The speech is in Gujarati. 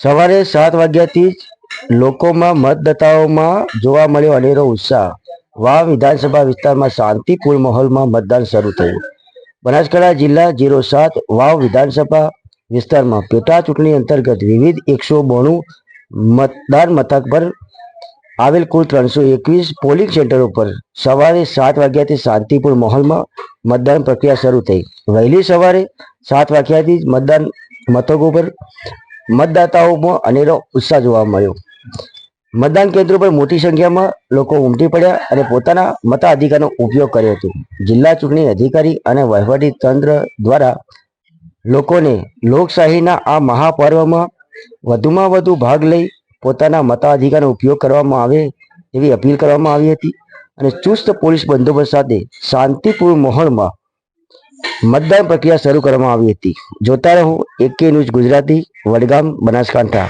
સવારે સાત વાગ્યાથી જ લોકોમાં મતદાતાઓમાં જોવા મળ્યો અનેરો ઉત્સાહ. વાવ વિધાનસભા વિસ્તારમાં શાંતિપૂર્ણ માહોલમાં મતદાન શરૂ થયું. બનાસકાંઠા જિલ્લા જીરો સાત વાવ વિધાનસભા વિસ્તારમાં પેટા ચૂંટણી અંતર્ગત વિવિધ એકસો બોણું મતદાન મથક પર આવેલ કુલ ત્રણસો એકવીસ પોલિંગ સેન્ટર ઉપર સવારે સાત વાગ્યાથી શાંતિપૂર્ણ માહોલમાં મતદાન પ્રક્રિયા શરૂ થઈ. વહેલી સવારે સાત વાગ્યાથી જ મતદાન મથકો પર મતદાતાઓમાં અનેરો ઉત્સાહ જોવા મળ્યો. મતદાન કેન્દ્રો પર મોટી સંખ્યામાં લોકો ઉમટી પડ્યા અને પોતાના મતાધિકારનો ઉપયોગ કર્યો હતો. જિલ્લા ચૂંટણી અધિકારી અને વહીવટી તંત્ર દ્વારા લોકોને લોકશાહીના આ મહાપર્વમાં વધુમાં વધુ ભાગ લઈ પોતાના મતાધિકારનો ઉપયોગ કરવામાં આવે એવી અપીલ કરવામાં આવી હતી અને ચુસ્ત પોલીસ બંદોબસ્ત સાથે શાંતિપૂર્ણ માહોલમાં મતદાન પ્રક્રિયા શરૂ કરવામાં આવી હતી. જોતા રહો એકે ન્યૂઝ ગુજરાતી વડગામ બનાસકાંઠા.